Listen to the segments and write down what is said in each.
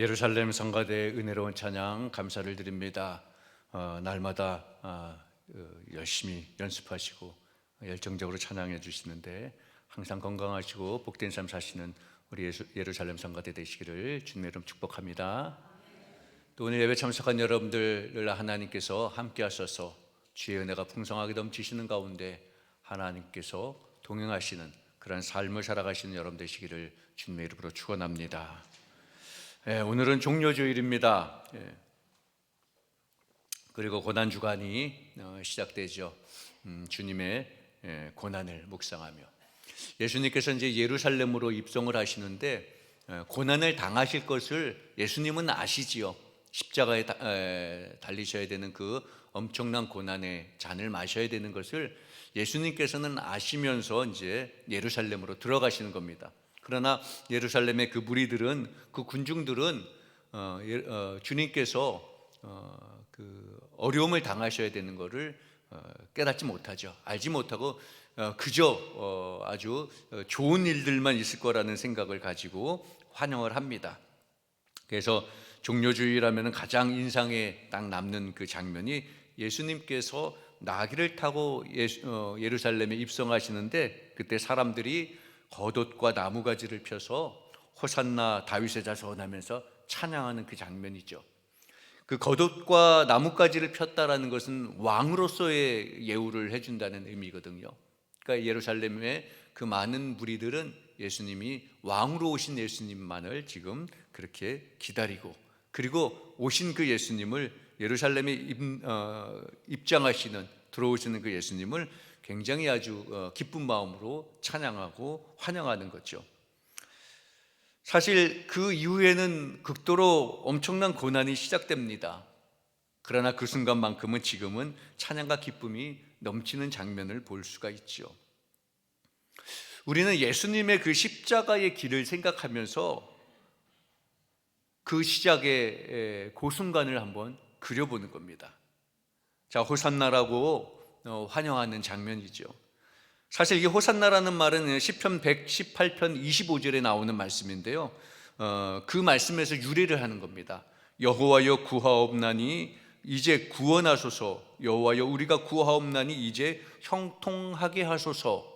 예루살렘 성가대의 은혜로운 찬양 감사를 드립니다. 어, 날마다 아, 어, 열심히 연습하시고 열정적으로 찬양해 주시는데 항상 건강하시고 복된 삶 사시는 우리 예수, 예루살렘 성가대 되시기를 주님의 이름 축복합니다. 또 오늘 예배 참석한 여러분들을 하나님께서 함께 하셔서 주의 은혜가 풍성하게 넘치시는 가운데 하나님께서 동행하시는 그런 삶을 살아가시는 여러분 되시기를 주님의 이름으로 축원합니다. 예, 오늘은 종료주일입니다. 예. 그리고 고난 주간이 어, 시작되죠. 음, 주님의 예, 고난을 묵상하며 예수님께서 이제 예루살렘으로 입성을 하시는데 예, 고난을 당하실 것을 예수님은 아시지요. 십자가에 다- 에, 달리셔야 되는 그 엄청난 고난의 잔을 마셔야 되는 것을 예수님께서는 아시면서 이제 예루살렘으로 들어가시는 겁니다. 그러나 예루살렘의 그 무리들은 그 군중들은 어, 예- 어, 주님께서 어, 그 어려움을 당하셔야 되는 것을 어, 깨닫지 못하죠. 알지 못하고 어, 그저 어, 아주 어, 좋은 일들만 있을 거라는 생각을 가지고 환영을 합니다. 그래서 종료주의라면 가장 인상에 딱 남는 그 장면이 예수님께서 나귀를 타고 예수, 어, 예루살렘에 입성하시는데 그때 사람들이 겉옷과 나무가지를 펴서 호산나 다윗의 자손하면서 찬양하는 그 장면이죠. 그 겉옷과 나뭇가지를 폈다라는 것은 왕으로서의 예우를 해준다는 의미거든요. 그러니까 예루살렘의 그 많은 무리들은 예수님이 왕으로 오신 예수님만을 지금 그렇게 기다리고 그리고 오신 그 예수님을 예루살렘에 입, 어, 입장하시는 들어오시는 그 예수님을 굉장히 아주 어, 기쁜 마음으로 찬양하고 환영하는 거죠. 사실 그 이후에는 극도로 엄청난 고난이 시작됩니다. 그러나 그 순간만큼은 지금은 찬양과 기쁨이 넘치는 장면을 볼 수가 있죠. 우리는 예수님의 그 십자가의 길을 생각하면서 그 시작의 에, 그 순간을 한번 그려보는 겁니다. 자, 호산나라고 어, 환영하는 장면이죠. 사실 이 호산나라는 말은 시편 118편 25절에 나오는 말씀인데요. 어, 그 말씀에서 유래를 하는 겁니다. 여호와여 구하옵나니 이제 구원하소서. 여호와여 우리가 구하옵나니 이제 형통하게 하소서.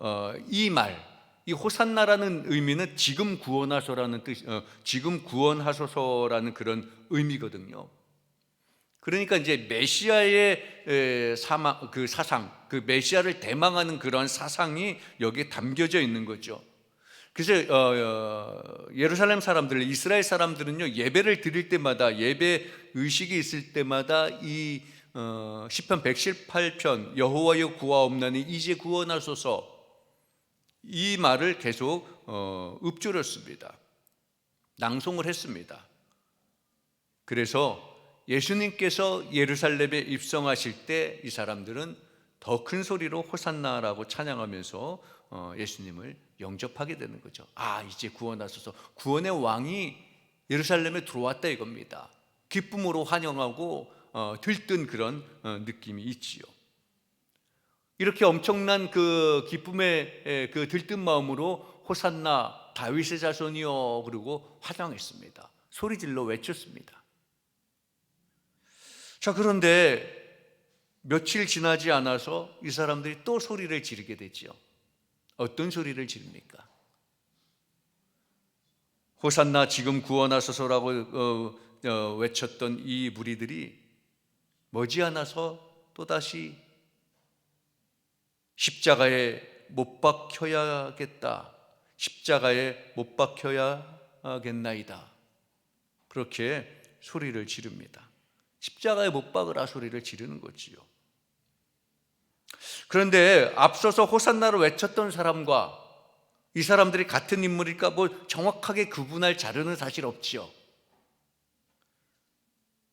어, 이 말, 이 호산나라는 의미는 지금 구원하소라는 뜻, 어, 지금 구원하소서라는 그런 의미거든요. 그러니까 이제 메시아의 에, 사망, 그 사상, 그 메시아를 대망하는 그러한 사상이 여기에 담겨져 있는 거죠. 그래서 어, 어, 예루살렘 사람들, 이스라엘 사람들은요 예배를 드릴 때마다 예배 의식이 있을 때마다 이 어, 시편 118편 여호와여 구하옵나니 이제 구원하소서 이 말을 계속 어, 읊조렸습니다. 낭송을 했습니다. 그래서 예수님께서 예루살렘에 입성하실 때 이 사람들은 더 큰 소리로 호산나라고 찬양하면서 어, 예수님을 영접하게 되는 거죠. 아, 이제 구원하소서. 구원의 왕이 예루살렘에 들어왔다 이겁니다. 기쁨으로 환영하고 어, 들뜬 그런 어, 느낌이 있지요. 이렇게 엄청난 그 기쁨의 에, 그 들뜬 마음으로 호산나 다윗의 자손이여 그리고 환영했습니다. 소리 질러 외쳤습니다. 자, 그런데 며칠 지나지 않아서 이 사람들이 또 소리를 지르게 되지요. 어떤 소리를 지릅니까? 호산나 지금 구원하소서라고 어, 어, 외쳤던 이 무리들이 머지않아서 또다시 십자가에 못 박혀야겠다. 십자가에 못 박혀야겠나이다. 그렇게 소리를 지릅니다. 십자가에 못 박으라 소리를 지르는 거지요. 그런데 앞서서 호산나를 외쳤던 사람과 이 사람들이 같은 인물일까 뭐 정확하게 구분할 자료는 사실 없지요.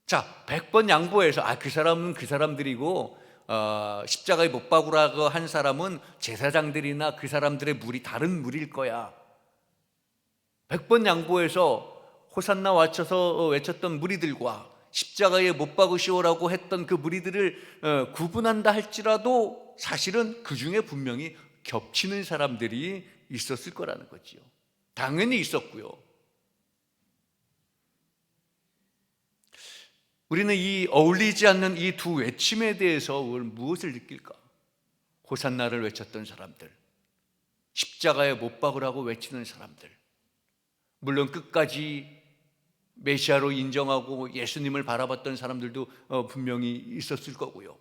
자, 100번 양보해서 아 그 사람은 그 사람들이고 어, 십자가에 못 박으라고 한 사람은 제사장들이나 그 사람들의 물이 다른 물일 거야. 100번 양보해서 호산나 와쳐서 외쳤던 무리들과 십자가에 못 박으시오라고 했던 그 무리들을 어, 구분한다 할지라도 사실은 그 중에 분명히 겹치는 사람들이 있었을 거라는 거지요. 당연히 있었고요. 우리는 이 어울리지 않는 이 두 외침에 대해서 오늘 무엇을 느낄까? 호산나를 외쳤던 사람들, 십자가에 못 박으라고 외치는 사람들, 물론 끝까지 메시아로 인정하고 예수님을 바라봤던 사람들도 어, 분명히 있었을 거고요.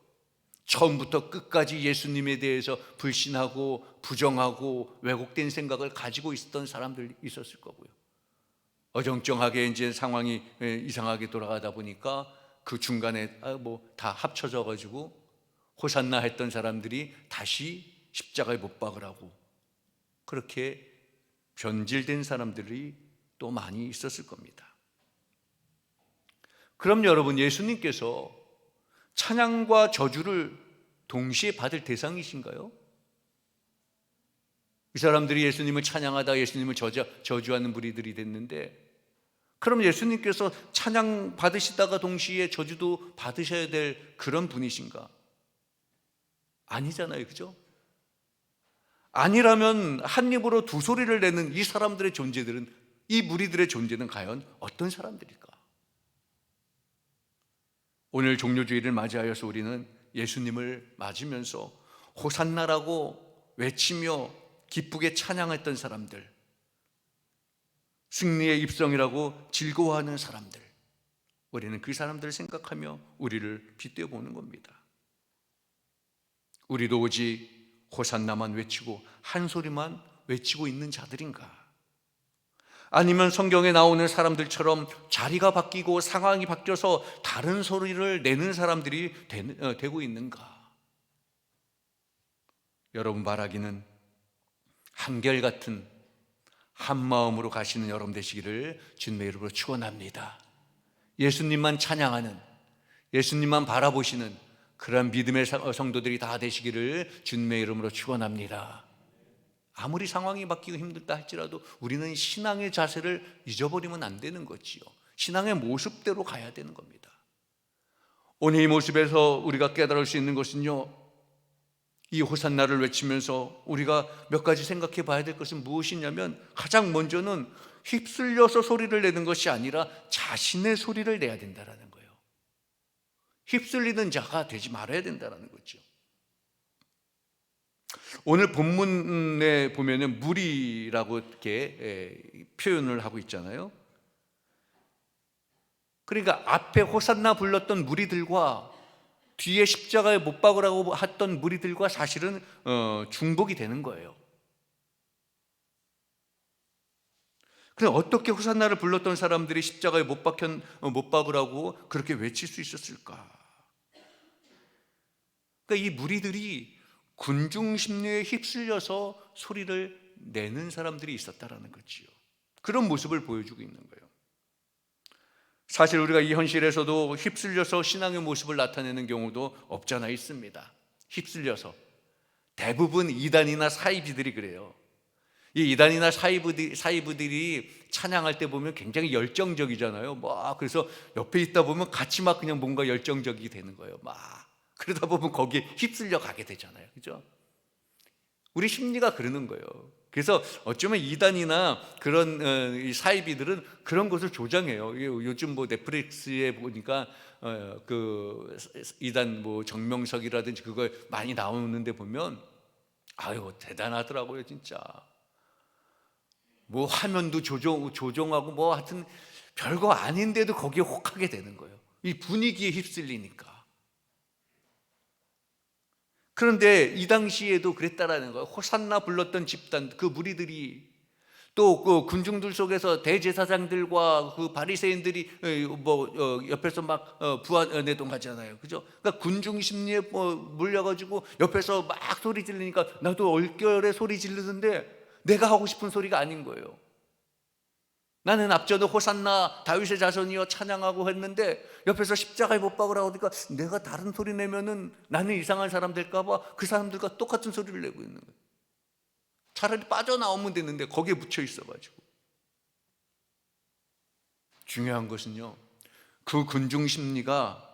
처음부터 끝까지 예수님에 대해서 불신하고 부정하고 왜곡된 생각을 가지고 있었던 사람들 있었을 거고요. 어정쩡하게 이제 상황이 에, 이상하게 돌아가다 보니까 그 중간에 아, 뭐다 합쳐져 가지고 호산나 했던 사람들이 다시 십자가에 못 박으라고 그렇게 변질된 사람들이 또 많이 있었을 겁니다. 그럼 여러분 예수님께서 찬양과 저주를 동시에 받을 대상이신가요? 이 사람들이 예수님을 찬양하다 예수님을 저주, 저주하는 무리들이 됐는데 그럼 예수님께서 찬양 받으시다가 동시에 저주도 받으셔야 될 그런 분이신가? 아니잖아요. 그죠? 아니라면 한 입으로 두 소리를 내는 이 사람들의 존재들은 이 무리들의 존재는 과연 어떤 사람들일까? 오늘 종료주의를 맞이하여서 우리는 예수님을 맞으면서 호산나라고 외치며 기쁘게 찬양했던 사람들, 승리의 입성이라고 즐거워하는 사람들, 우리는 그 사람들을 생각하며 우리를 빗대어 보는 겁니다. 우리도 오직 호산나만 외치고 한 소리만 외치고 있는 자들인가? 아니면 성경에 나오는 사람들처럼 자리가 바뀌고 상황이 바뀌어서 다른 소리를 내는 사람들이 되, 고 있는가? 여러분 바라기는 한결같은 한 마음으로 가시는 여러분 되시기를 주님의 이름으로 축원합니다. 예수님만 찬양하는 예수님만 바라보시는 그런 믿음의 성도들이 다 되시기를 주님의 이름으로 축원합니다. 아무리 상황이 바뀌고 힘들다 할지라도 우리는 신앙의 자세를 잊어버리면 안 되는 거지요. 신앙의 모습대로 가야 되는 겁니다. 오늘 이 모습에서 우리가 깨달을 수 있는 것은요. 이 호산나를 외치면서 우리가 몇 가지 생각해 봐야 될 것은 무엇이냐면 가장 먼저는 휩쓸려서 소리를 내는 것이 아니라 자신의 소리를 내야 된다라는 거예요. 휩쓸리는 자가 되지 말아야 된다라는 거죠. 오늘 본문에 보면은 무리라고 이렇게 표현을 하고 있잖아요. 그러니까 앞에 호산나 불렀던 무리들과 뒤에 십자가에 못 박으라고 했던 무리들과 사실은 어, 중복이 되는 거예요. 근데 어떻게 호산나를 불렀던 사람들이 십자가에 못 박현 어, 못 박으라고 그렇게 외칠 수 있었을까? 그러니까 이 무리들이 군중 심리에 휩쓸려서 소리를 내는 사람들이 있었다라는 거지요. 그런 모습을 보여주고 있는 거예요. 사실 우리가 이 현실에서도 휩쓸려서 신앙의 모습을 나타내는 경우도 없잖아 있습니다. 휩쓸려서 대부분 이단이나 사이비들이 그래요. 이 이단이나 사이브들이, 사이브들이 찬양할 때 보면 굉장히 열정적이잖아요. 막 그래서 옆에 있다 보면 같이 막 그냥 뭔가 열정적이 되는 거예요. 막 그러다 보면 거기에 휩쓸려 가게 되잖아요. 그죠? 우리 심리가 그러는 거예요. 그래서 어쩌면 이단이나 그런 어, 사이비들은 그런 것을 조장해요. 요즘 뭐 넷플릭스에 보니까 어, 그 이단 뭐 정명석이라든지 그거 많이 나오는데 보면 아유 대단하더라고요 진짜. 뭐 화면도 조정 조정하고 뭐 하여튼 별거 아닌데도 거기에 혹하게 되는 거예요. 이 분위기에 휩쓸리니까. 그런데 이 당시에도 그랬다라는 거예요. 호산나 불렀던 집단 그 무리들이 또 그 군중들 속에서 대제사장들과 그 바리새인들이 어, 뭐 어, 옆에서 막 어, 부안내동하잖아요. 그죠? 그러니까 군중 심리에 뭐 물려 가지고 옆에서 막 소리 지르니까 나도 얼결에 소리 지르는데 내가 하고 싶은 소리가 아닌 거예요. 나는 앞전에 호산나 다윗의 자손이여 찬양하고 했는데 옆에서 십자가에 못 박으라고 하니까 내가 다른 소리 내면은 나는 이상한 사람 될까 봐 그 사람들과 똑같은 소리를 내고 있는 거예요. 차라리 빠져나오면 되는데 거기에 묻혀 있어 가지고. 중요한 것은요, 그 군중 심리가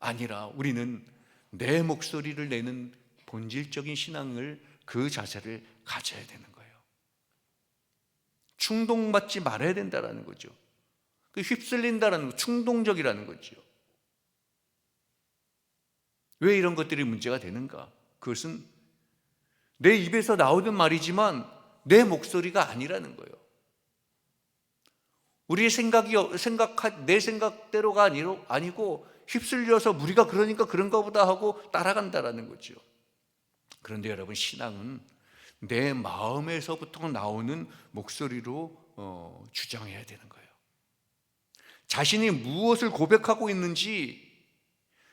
아니라 우리는 내 목소리를 내는 본질적인 신앙을 그 자세를 가져야 되는 거예요. 충동받지 말아야 된다라는 거죠. 그 휩쓸린다라는 거, 충동적이라는 거죠. 왜 이런 것들이 문제가 되는가? 그것은 내 입에서 나오는 말이지만 내 목소리가 아니라는 거예요. 우리의 생각이 생각 내 생각대로가 아니로 아니고 휩쓸려서 우리가 그러니까 그런가 보다 하고 따라간다라는 거죠. 그런데 여러분 신앙은 내 마음에서부터 나오는 목소리로 어, 주장해야 되는 거예요. 자신이 무엇을 고백하고 있는지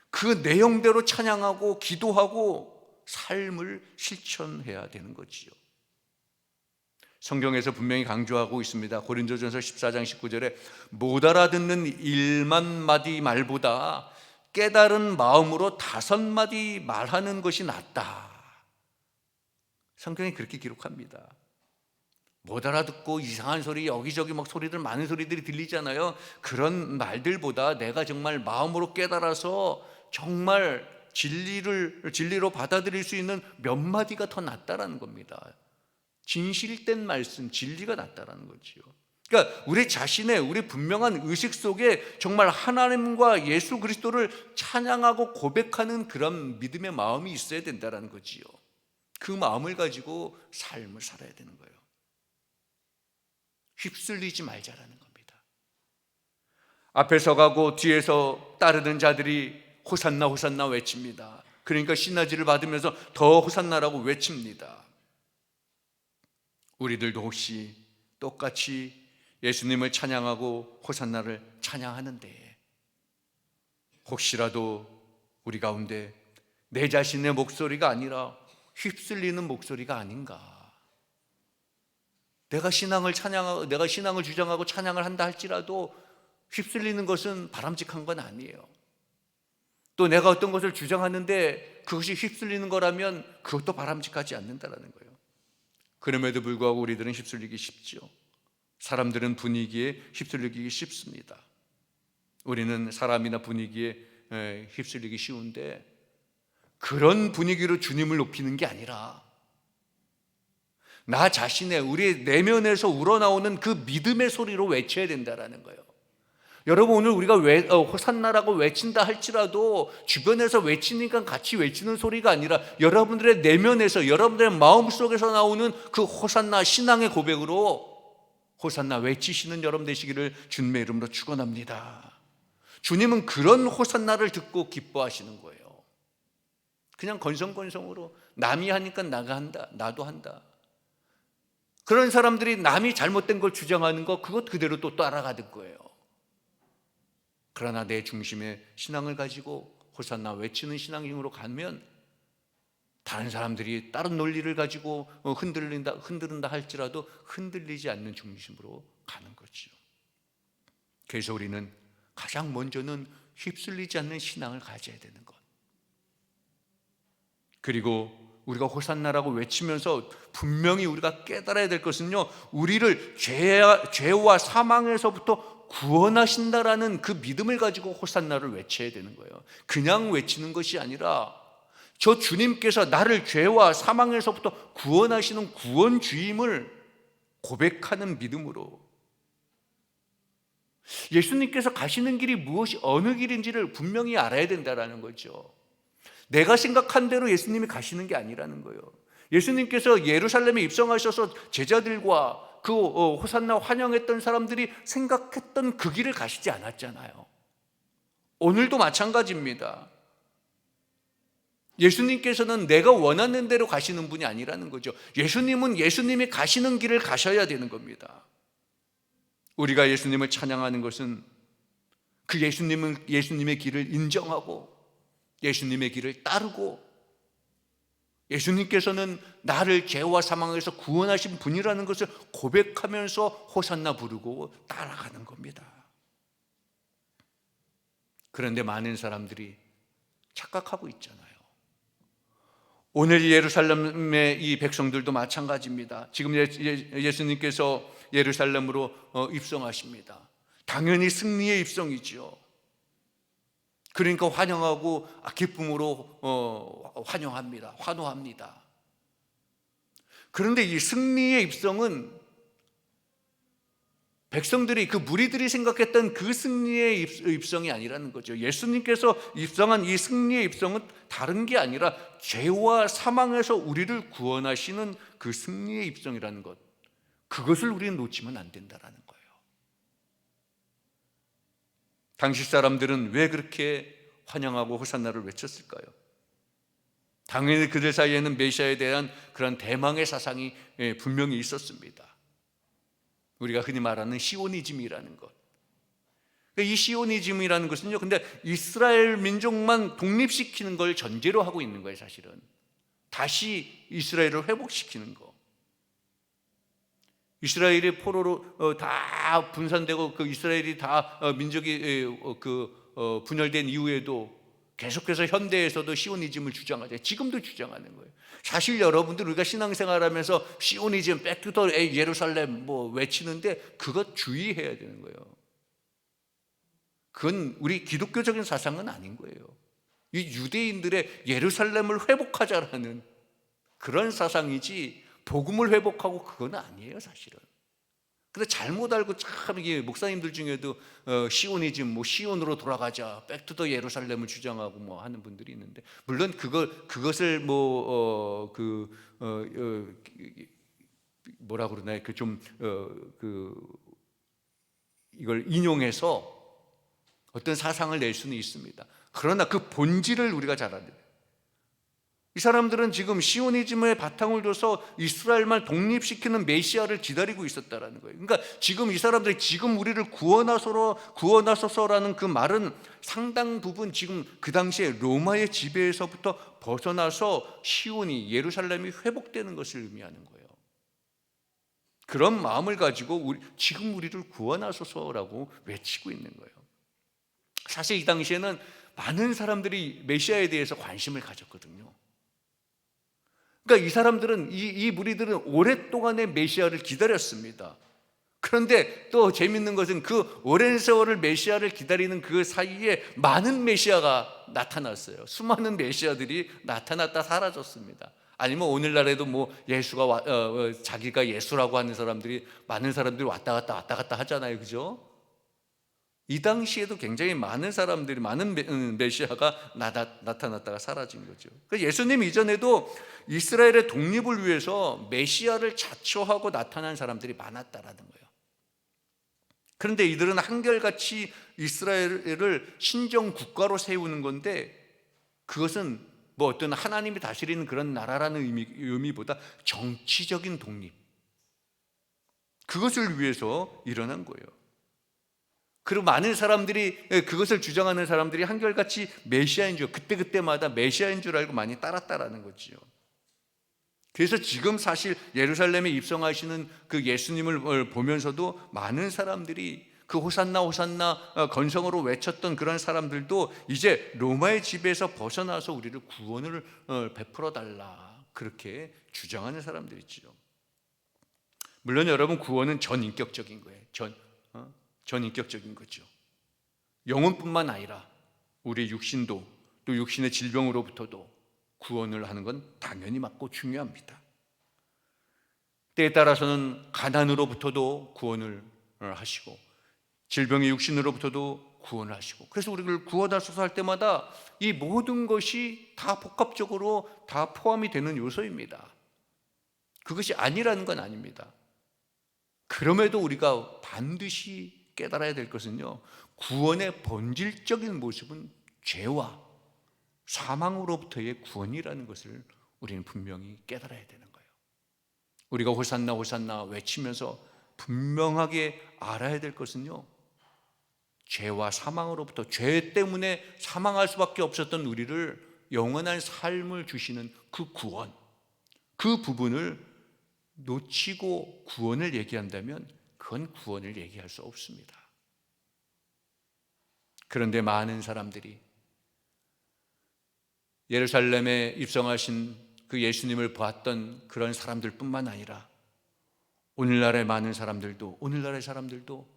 그 내용대로 찬양하고 기도하고 삶을 실천해야 되는 거지요. 성경에서 분명히 강조하고 있습니다. 고린도전서 14장 19절에 못 알아듣는 1만 마디 말보다 깨달은 마음으로 다섯 마디 말하는 것이 낫다. 성경이 그렇게 기록합니다. 못 알아듣고 이상한 소리 여기저기 막 소리들 많은 소리들이 들리잖아요. 그런 말들보다 내가 정말 마음으로 깨달아서 정말 진리를 진리로 받아들일 수 있는 몇 마디가 더 낫다라는 겁니다. 진실된 말씀, 진리가 낫다라는 거지요. 그러니까 우리 자신의 우리 분명한 의식 속에 정말 하나님과 예수 그리스도를 찬양하고 고백하는 그런 믿음의 마음이 있어야 된다라는 거지요. 그 마음을 가지고 삶을 살아야 되는 거예요. 휩쓸리지 말자라는 겁니다. 앞에서 가고 뒤에서 따르는 자들이 호산나 호산나 외칩니다. 그러니까 신나지를 받으면서 더 호산나라고 외칩니다. 우리들도 혹시 똑같이 예수님을 찬양하고 호산나를 찬양하는데 혹시라도 우리 가운데 내 자신의 목소리가 아니라 휩쓸리는 목소리가 아닌가? 내가 신앙을 찬양하고 내가 신앙을 주장하고 찬양을 한다 할지라도 휩쓸리는 것은 바람직한 건 아니에요. 또 내가 어떤 것을 주장하는데 그것이 휩쓸리는 거라면 그것도 바람직하지 않는다라는 거예요. 그럼에도 불구하고 우리들은 휩쓸리기 쉽죠. 사람들은 분위기에 휩쓸리기 쉽습니다. 우리는 사람이나 분위기에 휩쓸리기 쉬운데 그런 분위기로 주님을 높이는 게 아니라 나 자신의 우리 내면에서 우러나오는 그 믿음의 소리로 외쳐야 된다라는 거예요. 여러분 오늘 우리가 외, 어, 호산나라고 외친다 할지라도 주변에서 외치니까 같이 외치는 소리가 아니라 여러분들의 내면에서 여러분들의 마음 속에서 나오는 그 호산나 신앙의 고백으로 호산나 외치시는 여러분 되시기를 주님의 이름으로 축원합니다. 주님은 그런 호산나를 듣고 기뻐하시는 거예요. 그냥 건성건성으로 남이 하니까 나가 한다. 나도 한다. 그런 사람들이 남이 잘못된 걸 주장하는 거 그것 그대로 또 따라가는 거예요. 그러나 내 중심에 신앙을 가지고 호산나 외치는 신앙으로 가면 다른 사람들이 다른 논리를 가지고 어, 흔들린다 흔들린다 할지라도 흔들리지 않는 중심으로 가는 거죠. 그래서 우리는 가장 먼저는 휩쓸리지 않는 신앙을 가져야 되는 것. 그리고 우리가 호산나라고 외치면서 분명히 우리가 깨달아야 될 것은요, 우리를 죄와, 사망에서부터 구원하신다라는 그 믿음을 가지고 호산나를 외쳐야 되는 거예요. 그냥 외치는 것이 아니라 저 주님께서 나를 죄와 사망에서부터 구원하시는 구원주임을 고백하는 믿음으로 예수님께서 가시는 길이 무엇이 어느 길인지를 분명히 알아야 된다라는 거죠. 내가 생각한 대로 예수님이 가시는 게 아니라는 거예요. 예수님께서 예루살렘에 입성하셔서 제자들과 그 어, 호산나 환영했던 사람들이 생각했던 그 길을 가시지 않았잖아요. 오늘도 마찬가지입니다. 예수님께서는 내가 원하는 대로 가시는 분이 아니라는 거죠. 예수님은 예수님이 가시는 길을 가셔야 되는 겁니다. 우리가 예수님을 찬양하는 것은 그 예수님은 예수님의 길을 인정하고 예수님의 길을 따르고 예수님께서는 나를 죄와 사망에서 구원하신 분이라는 것을 고백하면서 호산나 부르고 따라가는 겁니다. 그런데 많은 사람들이 착각하고 있잖아요. 오늘 예루살렘의 이 백성들도 마찬가지입니다. 지금 예수님께서 예루살렘으로 어, 입성하십니다. 당연히 승리의 입성이죠. 그러니까 환영하고 기쁨으로 어, 환영합니다. 환호합니다. 그런데 이 승리의 입성은 백성들이 그 무리들이 생각했던 그 승리의 입- 입성이 아니라는 거죠. 예수님께서 입성한 이 승리의 입성은 다른 게 아니라 죄와 사망에서 우리를 구원하시는 그 승리의 입성이라는 것. 그것을 우리는 놓치면 안 된다라는 거예요. 당시 사람들은 왜 그렇게 환영하고 호산나를 외쳤을까요? 당연히 그들 사이에는 메시아에 대한 그런 대망의 사상이 예, 분명히 있었습니다. 우리가 흔히 말하는 시오니즘이라는 것. 이 시오니즘이라는 것은요, 근데 이스라엘 민족만 독립시키는 걸 전제로 하고 있는 거예요, 사실은. 다시 이스라엘을 회복시키는 거. 이스라엘이 포로로 어, 다 분산되고 그 이스라엘이 다 어, 민족이 에, 어, 그 어, 분열된 이후에도 계속해서 현대에서도 시오니즘을 주장하죠. 지금도 주장하는 거예요. 사실 여러분들 우리가 신앙생활하면서 시오니즘, 백투더 예루살렘 뭐 외치는데 그것 주의해야 되는 거예요. 그건 우리 기독교적인 사상은 아닌 거예요. 이 유대인들의 예루살렘을 회복하자라는 그런 사상이지 복음을 회복하고 그건 아니에요, 사실은. 근데 잘못 알고 참 이게 목사님들 중에도 어, 시오니즘 뭐 시온으로 돌아가자 백투더 예루살렘을 주장하고 뭐 하는 분들이 있는데 물론 그걸 그것을 뭐어그 어, 어, 뭐라 그러나요 그좀어그 이걸 인용해서 어떤 사상을 낼 수는 있습니다. 그러나 그 본질을 우리가 잘 알아야 돼요. 이 사람들은 지금 시오니즘의 바탕을 둬서 이스라엘만 독립시키는 메시아를 기다리고 있었다라는 거예요. 그러니까 지금 이 사람들이 지금 우리를 구원하소서 구원하소서라는 그 말은 상당 부분 지금 그 당시에 로마의 지배에서부터 벗어나서 시온이 예루살렘이 회복되는 것을 의미하는 거예요. 그런 마음을 가지고 우리, 지금 우리를 구원하소서라고 외치고 있는 거예요. 사실 이 당시에는 많은 사람들이 메시아에 대해서 관심을 가졌거든요. 그러니까 이 사람들은 이, 이 무리들은 오랫동안의 메시아를 기다렸습니다. 그런데 또 재밌는 것은 그 오랜 세월을 메시아를 기다리는 그 사이에 많은 메시아가 나타났어요. 수많은 메시아들이 나타났다 사라졌습니다. 아니면 오늘날에도 뭐 예수가 와, 어, 어, 자기가 예수라고 하는 사람들이 많은 사람들이 왔다 갔다 왔다 갔다 하잖아요, 그죠? 이 당시에도 굉장히 많은 사람들이 많은 메, 음, 메시아가 나타, 나타났다가 사라진 거죠. 그 예수님 이전에도 이스라엘의 독립을 위해서 메시아를 자초하고 나타난 사람들이 많았다라는 거예요. 그런데 이들은 한결같이 이스라엘을 신정 국가로 세우는 건데 그것은 뭐 어떤 하나님이 다스리는 그런 나라라는 의미, 의미보다 정치적인 독립 그것을 위해서 일어난 거예요. 그리고 많은 사람들이 예, 그것을 주장하는 사람들이 한결같이 메시아인 줄 그때 그때마다 메시아인 줄 알고 많이 따랐다라는 거지요. 그래서 지금 사실 예루살렘에 입성하시는 그 예수님을 보면서도 많은 사람들이 그 호산나 호산나 어, 건성으로 외쳤던 그런 사람들도 이제 로마의 지배에서 벗어나서 우리를 구원을 어, 베풀어 달라 그렇게 주장하는 사람들이지요. 물론 여러분 구원은 전인격적인 거예요. 전 어? 전인격적인 거죠. 영혼뿐만 아니라 우리 육신도 또 육신의 질병으로부터도 구원을 하는 건 당연히 맞고 중요합니다. 때에 따라서는 가난으로부터도 구원을 하시고 질병의 육신으로부터도 구원을 하시고 그래서 우리를 구원하소서 할 때마다 이 모든 것이 다 복합적으로 다 포함이 되는 요소입니다. 그것이 아니라는 건 아닙니다. 그럼에도 우리가 반드시 깨달아야 될 것은요, 구원의 본질적인 모습은 죄와 사망으로부터의 구원이라는 것을 우리는 분명히 깨달아야 되는 거예요. 우리가 호산나 호산나 외치면서 분명하게 알아야 될 것은요, 죄와 사망으로부터 죄 때문에 사망할 수밖에 없었던 우리를 영원한 삶을 주시는 그 구원, 그 부분을 놓치고 구원을 얘기한다면 그건 구원을 얘기할 수 없습니다. 그런데 많은 사람들이 예루살렘에 입성하신 그 예수님을 보았던 그런 사람들뿐만 아니라 오늘날의 많은 사람들도 오늘날의 사람들도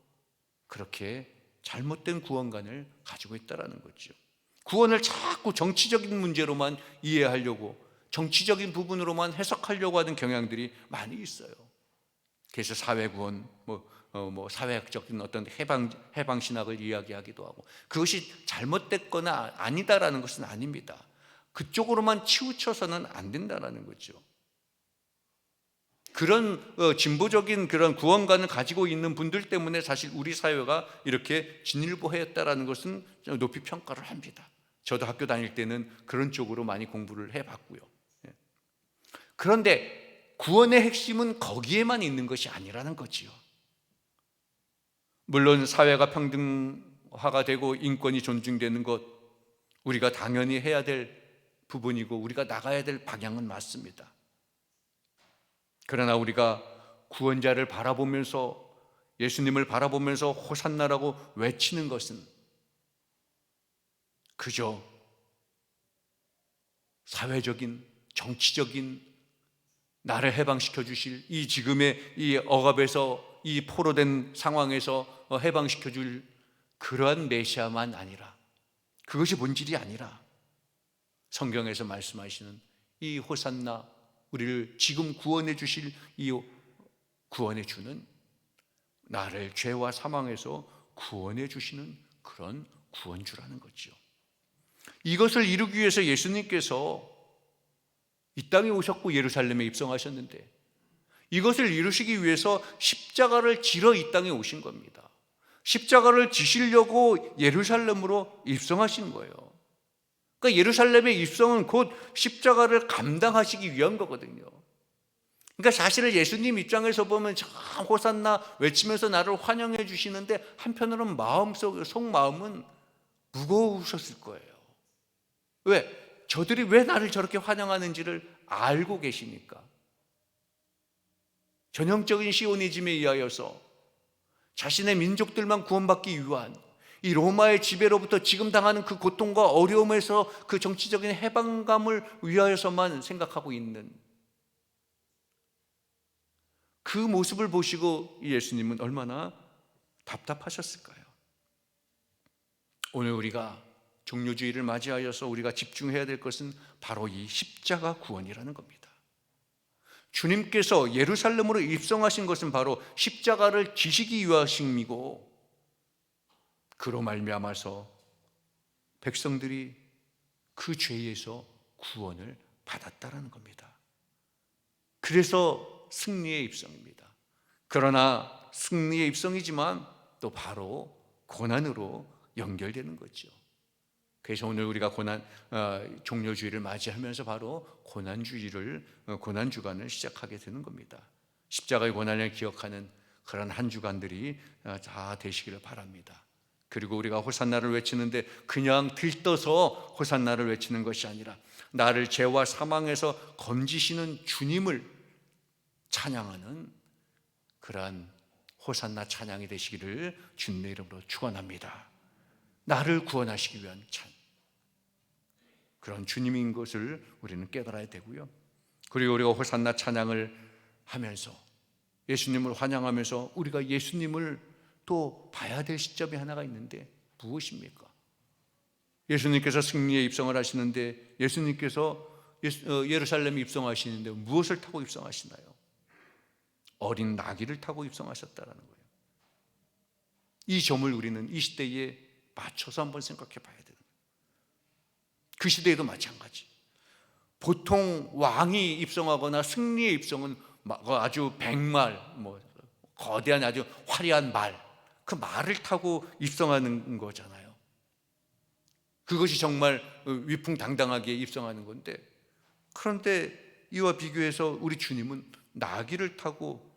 그렇게 잘못된 구원관을 가지고 있다라는 거죠. 구원을 자꾸 정치적인 문제로만 이해하려고 정치적인 부분으로만 해석하려고 하는 경향들이 많이 있어요. 그래서 사회 구원, 뭐 어, 뭐 사회학적인 어떤 해방 해방 신학을 이야기하기도 하고 그것이 잘못됐거나 아니다라는 것은 아닙니다. 그쪽으로만 치우쳐서는 안 된다라는 거죠. 그런 어, 진보적인 그런 구원관을 가지고 있는 분들 때문에 사실 우리 사회가 이렇게 진일보했다라는 것은 높이 평가를 합니다. 저도 학교 다닐 때는 그런 쪽으로 많이 공부를 해봤고요. 예. 그런데 구원의 핵심은 거기에만 있는 것이 아니라는 거지요. 물론 사회가 평등화가 되고 인권이 존중되는 것 우리가 당연히 해야 될 부분이고 우리가 나가야 될 방향은 맞습니다. 그러나 우리가 구원자를 바라보면서 예수님을 바라보면서 호산나라고 외치는 것은 그저 사회적인 정치적인 나를 해방시켜 주실 이 지금의 이 억압에서 이 포로된 상황에서 해방시켜 줄 그러한 메시아만 아니라 그것이 본질이 아니라 성경에서 말씀하시는 이 호산나 우리를 지금 구원해 주실 이 구원해 주는 나를 죄와 사망에서 구원해 주시는 그런 구원주라는 거죠. 이것을 이루기 위해서 예수님께서 이 땅에 오셨고 예루살렘에 입성하셨는데 이것을 이루시기 위해서 십자가를 지러 이 땅에 오신 겁니다. 십자가를 지시려고 예루살렘으로 입성하신 거예요. 그러니까 예루살렘의 입성은 곧 십자가를 감당하시기 위한 거거든요. 그러니까 사실은 예수님 입장에서 보면 참 호산나 외치면서 나를 환영해 주시는데 한편으로는 마음속 속마음은 무거우셨을 거예요. 왜? 저들이 왜 나를 저렇게 환영하는지를 알고 계시니까. 전형적인 시오니즘에 의하여서 자신의 민족들만 구원받기 위한 이 로마의 지배로부터 지금 당하는 그 고통과 어려움에서 그 정치적인 해방감을 위하여서만 생각하고 있는 그 모습을 보시고 예수님은 얼마나 답답하셨을까요? 오늘 우리가 종료주의를 맞이하여서 우리가 집중해야 될 것은 바로 이 십자가 구원이라는 겁니다. 주님께서 예루살렘으로 입성하신 것은 바로 십자가를 지시기 위하심이고 그로 말미암아서 백성들이 그 죄에서 구원을 받았다라는 겁니다. 그래서 승리의 입성입니다. 그러나 승리의 입성이지만 또 바로 고난으로 연결되는 거죠. 그래서 오늘 우리가 고난 어, 종료주의를 맞이하면서 바로 고난주의를 어, 고난 주간을 시작하게 되는 겁니다. 십자가의 고난을 기억하는 그런 한 주간들이 어, 다 되시기를 바랍니다. 그리고 우리가 호산나를 외치는데 그냥 들떠서 호산나를 외치는 것이 아니라 나를 죄와 사망에서 건지시는 주님을 찬양하는 그러한 호산나 찬양이 되시기를 주님의 이름으로 축원합니다. 나를 구원하시기 위한 찬 그런 주님인 것을 우리는 깨달아야 되고요. 그리고 우리가 호산나 찬양을 하면서 예수님을 환영하면서 우리가 예수님을 또 봐야 될 시점이 하나가 있는데 무엇입니까? 예수님께서 승리에 입성을 하시는데 예수님께서 어, 예루살렘에 입성하시는데 무엇을 타고 입성하시나요? 어린 나귀를 타고 입성하셨다라는 거예요. 이 점을 우리는 이 시대에 맞춰서 한번 생각해 봐야 되는 거예요. 그 시대에도 마찬가지. 보통 왕이 입성하거나 승리의 입성은 아주 백말, 뭐 거대한 아주 화려한 말, 그 말을 타고 입성하는 거잖아요. 그것이 정말 위풍당당하게 입성하는 건데, 그런데 이와 비교해서 우리 주님은 나귀를 타고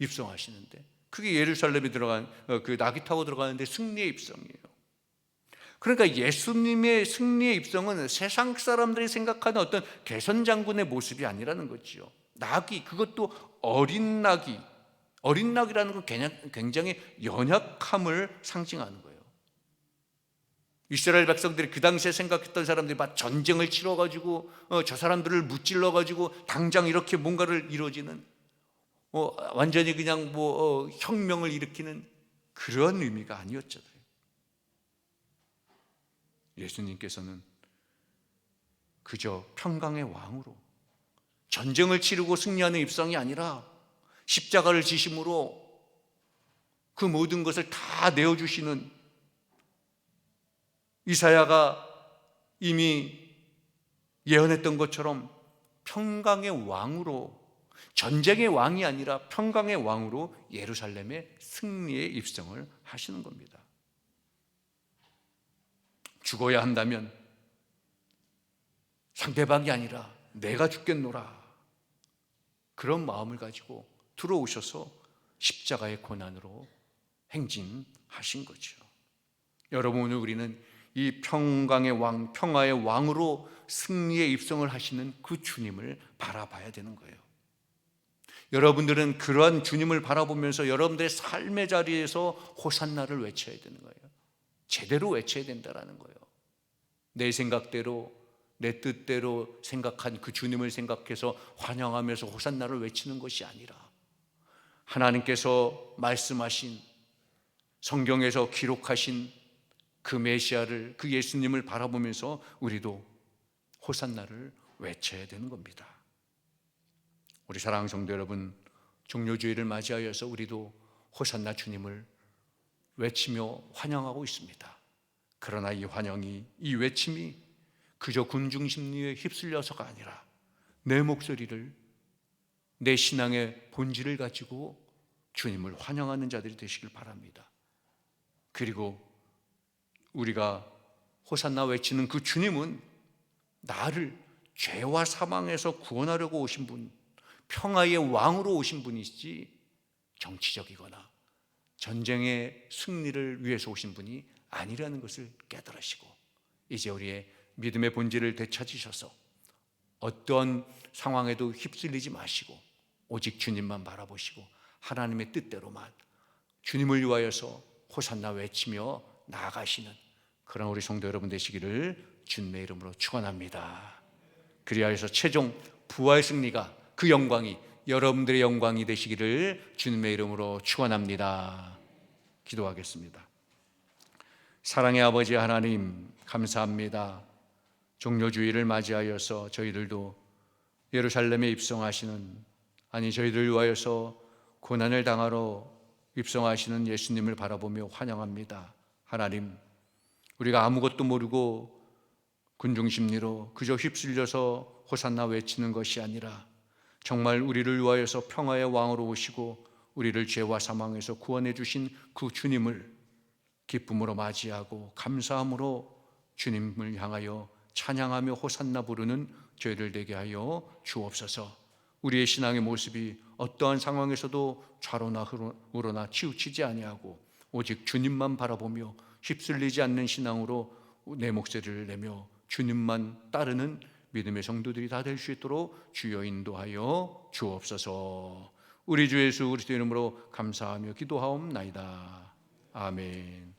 입성하시는데, 그게 예루살렘에 들어간 어, 그 나귀 타고 들어가는데 승리의 입성이에요. 그러니까 예수님의 승리의 입성은 세상 사람들이 생각하는 어떤 개선 장군의 모습이 아니라는 거지요. 나귀 그것도 어린 나귀 어린 낙이라는 건 굉장히 연약함을 상징하는 거예요. 이스라엘 백성들이 그 당시에 생각했던 사람들이 막 전쟁을 치러가지고 어, 저 사람들을 무찔러가지고 당장 이렇게 뭔가를 이루어지는 어, 완전히 그냥 뭐 어, 혁명을 일으키는 그런 의미가 아니었잖아요. 예수님께서는 그저 평강의 왕으로 전쟁을 치르고 승리하는 입성이 아니라 십자가를 지심으로 그 모든 것을 다 내어 주시는 이사야가 이미 예언했던 것처럼 평강의 왕으로 전쟁의 왕이 아니라 평강의 왕으로 예루살렘의 승리의 입성을 하시는 겁니다. 죽어야 한다면 상대방이 아니라 내가 죽겠노라. 그런 마음을 가지고 들어오셔서 십자가의 고난으로 행진하신 거죠. 여러분 오늘 우리는 이 평강의 왕, 평화의 왕으로 승리의 입성을 하시는 그 주님을 바라봐야 되는 거예요. 여러분들은 그러한 주님을 바라보면서 여러분들의 삶의 자리에서 호산나를 외쳐야 되는 거예요. 제대로 외쳐야 된다라는 거예요. 내 생각대로 내 뜻대로 생각한 그 주님을 생각해서 환영하면서 호산나를 외치는 것이 아니라 하나님께서 말씀하신 성경에서 기록하신 그 메시아를 그 예수님을 바라보면서 우리도 호산나를 외쳐야 되는 겁니다. 우리 사랑하는 성도 여러분, 종료주의를 맞이하여서 우리도 호산나 주님을 외치며 환영하고 있습니다. 그러나 이 환영이 이 외침이 그저 군중 심리에 휩쓸려서가 아니라 내 목소리를 내 신앙의 본질을 가지고 주님을 환영하는 자들이 되시길 바랍니다. 그리고 우리가 호산나 외치는 그 주님은 나를 죄와 사망에서 구원하려고 오신 분, 평화의 왕으로 오신 분이지 정치적이거나 전쟁의 승리를 위해서 오신 분이 아니라는 것을 깨달으시고 이제 우리의 믿음의 본질을 되찾으셔서 어떤 상황에도 휩쓸리지 마시고 오직 주님만 바라보시고 하나님의 뜻대로만 주님을 위하여서 호산나 외치며 나아가시는 그런 우리 성도 여러분 되시기를 주님의 이름으로 축원합니다. 그리하여서 최종 부활 승리가 그 영광이 여러분들의 영광이 되시기를 주님의 이름으로 축원합니다. 기도하겠습니다. 사랑의 아버지 하나님 감사합니다. 종료주의를 맞이하여서 저희들도 예루살렘에 입성하시는 아니 저희들 위하여서 고난을 당하러 입성하시는 예수님을 바라보며 환영합니다. 하나님, 우리가 아무것도 모르고 군중 심리로 그저 휩쓸려서 호산나 외치는 것이 아니라 정말 우리를 위하여서 평화의 왕으로 오시고 우리를 죄와 사망에서 구원해 주신 그 주님을 기쁨으로 맞이하고 감사함으로 주님을 향하여 찬양하며 호산나 부르는 죄를 되게 하여 주옵소서. 우리의 신앙의 모습이 어떠한 상황에서도 좌로나 우로나 치우치지 아니하고 오직 주님만 바라보며 휩쓸리지 않는 신앙으로 내 목소리를 내며 주님만 따르는 믿음의 성도들이 다 될 수 있도록 주여 인도하여 주옵소서. 우리 주 예수 그리스도 이름으로 감사하며 기도하옵나이다. 아멘.